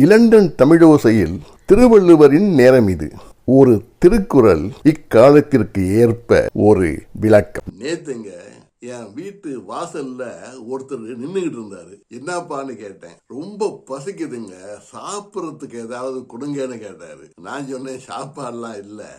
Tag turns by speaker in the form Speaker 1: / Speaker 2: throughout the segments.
Speaker 1: London தமிழோசையில் திருவள்ளுவரின் நேரம் இது. ஒரு திருக்குறள் இக்காலத்திற்கு ஏற்ப ஒரு விளக்கம்.
Speaker 2: நேத்துங்க என் வீட்டு வாசல்ல ஒருத்தர் நின்றுகிட்டு இருந்தாரு. என்னப்பான்னு கேட்டேன். ரொம்ப பசிக்குதுங்க. சாப்பிட்றதுக்கு ஏதாவது கொடுங்கன்னு கேட்டாரு. நான் சொன்னேன் சாப்பாடுலாம் இல்லை.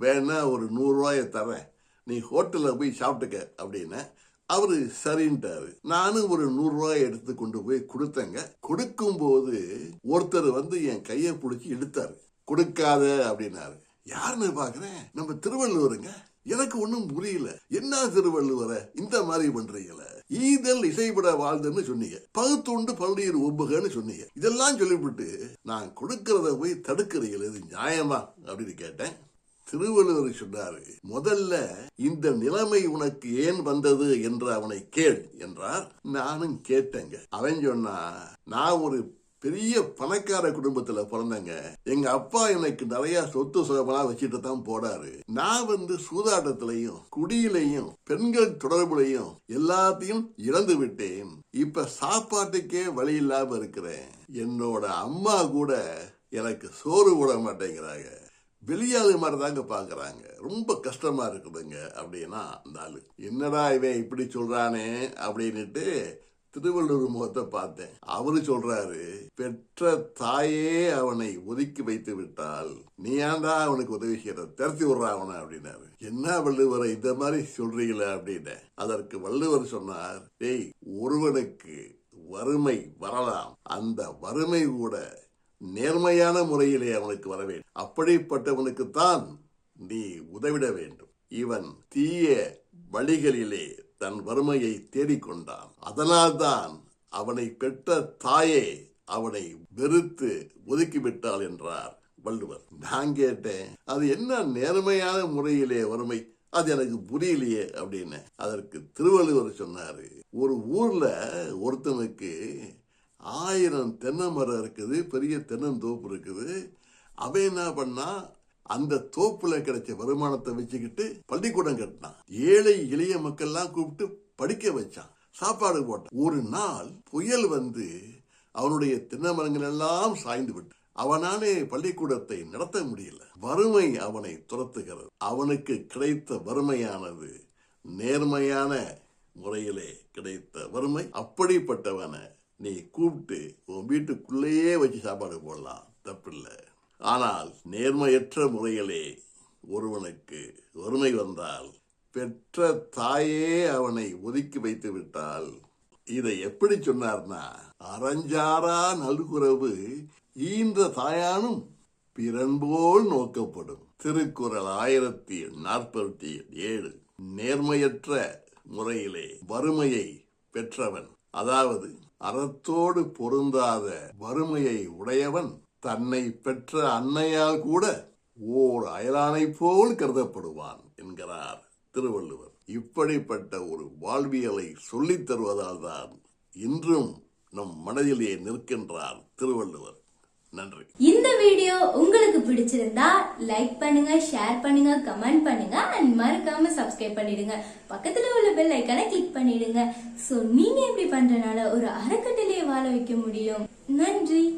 Speaker 2: வேணா ஒரு நூறுரூவாயை தரேன். நீ ஹோட்டலில் போய் சாப்பிட்டுக்க அப்படின்னு அவர் சரின்ட்டாரு. நானும் ஒரு நூறு ரூபாய் எடுத்து கொண்டு போய் கொடுத்தேங்க. கொடுக்கும் போது ஒருத்தர் வந்து என் கையை பிடிச்சி எடுத்தாரு கொடுக்காத அப்படின்னாரு. யாருன்னு பாக்குறேன் நம்ம திருவள்ளுவருங்க. எனக்கு ஒண்ணும் புரியல. என்ன திருவள்ளுவரை? இந்த மாதிரி பண்றீங்கள. ஈதல் இசைப்பட வாழ்ந்தன்னு சொன்னீங்க. பகுத்துண்டு பள்ளியில் ஒப்புகன்னு சொன்னீங்க. இதெல்லாம் சொல்லிவிட்டு நான் கொடுக்கறத போய் தடுக்கிறீங்களே இது நியாயமா? அப்படின்னு கேட்டேன். திருவள்ளுவர் சொன்னாரு முதல்ல இந்த நிலைமை உனக்கு ஏன் வந்தது? என்று அவனை கேள் என்றார். நானும் கேட்டேங்க. அவன் சொன்னா நான் ஒரு பெரிய பணக்கார குடும்பத்துல பிறந்தங்க. எங்க அப்பா எனக்கு நிறைய சொத்து சுகமெல்லாம் வச்சுட்டு தான் போடாரு நான் வந்து சூதாட்டத்திலையும் குடியிலையும் பெண்கள் தொடர்புலையும் எல்லாத்தையும் இழந்து விட்டேன். இப்ப சாப்பாட்டுக்கே வழி இல்லாம இருக்கிறேன். என்னோட அம்மா கூட எனக்கு சோறு போட மாட்டேங்கிறாங்க. வெளியாளு மாதிரி தாங்க பாக்குறாங்க. ரொம்ப கஷ்டமா இருக்குதுங்க அப்படின்னா அந்த ஆளு என்னடா இவன் இப்படி சொல்றானே? அப்படின்னுட்டு திருவள்ளுவர் முகத்தை பார்த்தேன். அவரு சொல்றாரு பெற்ற தாயே அவனை ஒதுக்கி வைத்து விட்டால் நீ ஏன்டா அவனுக்கு உதவி செய்யற திரத்தி விடுறா அவனை அப்படின்னாரு. என்ன வள்ளுவரை இந்த மாதிரி சொல்றீங்களே? அப்படின்னு அதற்கு வள்ளுவர் சொன்னார் டேய் ஒருவனுக்கு வறுமை வரலாம். அந்த வறுமை கூட நேர்மையான முறையிலே அவனுக்கு வர வேண்டும். அப்படிப்பட்டவனுக்குத்தான் நீ உதவிட வேண்டும். இவன் தீய வழிகளிலே தன் வறுமையை தேடிக்கொண்டான். அதனால்தான் அவனை பெற்ற தாயே அவனை வெறுத்து ஒதுக்கிவிட்டாள் என்றார் வள்ளுவர். நான் கேட்டேன் அது என்ன நேர்மையான முறையிலே வறுமை? அது எனக்கு புரியலையே அப்படின்னு. அதற்கு திருவள்ளுவர் சொன்னாரு ஒரு ஊர்ல ஒருத்தனுக்கு ஆயிரம் தென்னை மரம் இருக்குது பெரிய தென்னந்தோப்பு இருக்குது. அவன் என்ன பண்ணா அந்த தோப்புல கிடைச்ச வருமானத்தை வச்சுக்கிட்டு பள்ளிக்கூடம் கட்டினான். ஏழை எளிய மக்கள்லாம் கூப்பிட்டு படிக்க வச்சான். சாப்பாடு போட்டான். ஒரு நாள் புயல் வந்து அவனுடைய தென்னை மரங்கள் எல்லாம் சாய்ந்து விட்டு அவனாலே பள்ளிக்கூடத்தை நடத்த முடியல. வறுமை அவனை துரத்துகிறது. அவனுக்கு கிடைத்த வறுமையானது நேர்மையான முறையிலே கிடைத்த வறுமை. அப்படிப்பட்டவனை நீ கூப்பிட்டு உன் வீட்டுக்குள்ளேயே வச்சு சாப்பாடு போடலாம். தப்பில்லை. ஆனால் நேர்மையற்ற முறையிலே ஒருவனுக்கு வறுமை வந்தால் பெற்ற தாயே அவனை ஒதுக்கி வைத்து விட்டால் இதை எப்படி சொன்னார்னா அறஞ்சாரா நல்குறவு ஈன்ற தாயானும் பிறன்போல் நோக்கப்படும். திருக்குறள் ஆயிரத்தி நாற்பத்தி ஏழு. நேர்மையற்ற முறையிலே வறுமையை பெற்றவன். அதாவது அறத்தோடு பொருந்தாத வறுமையை உடையவன் தன்னை பெற்ற அன்னையால் கூட ஓர் அயலானைப் போல் கருதப்படுவான் என்கிறார் திருவள்ளுவர். இப்படிப்பட்ட ஒரு வாழ்வியலை சொல்லித் தருவதால் தான் இன்றும் நம் மனதிலே நிற்கின்றார் திருவள்ளுவர். நன்றி.
Speaker 3: இந்த வீடியோ உங்களுக்கு பிடிச்சிருந்தா லைக் பண்ணுங்க ஷேர் பண்ணுங்க கமெண்ட் பண்ணுங்க அண்ட் மறக்காம சப்ஸ்கிரைப் பண்ணிடுங்க. பக்கத்துல உள்ள பெல் ஐக்கானை கிளிக் பண்ணிடுங்க. சோ நீங்க இப்படி பண்றனால ஒரு அறக்கட்டளையை வாழ வைக்க முடியும்? நன்றி.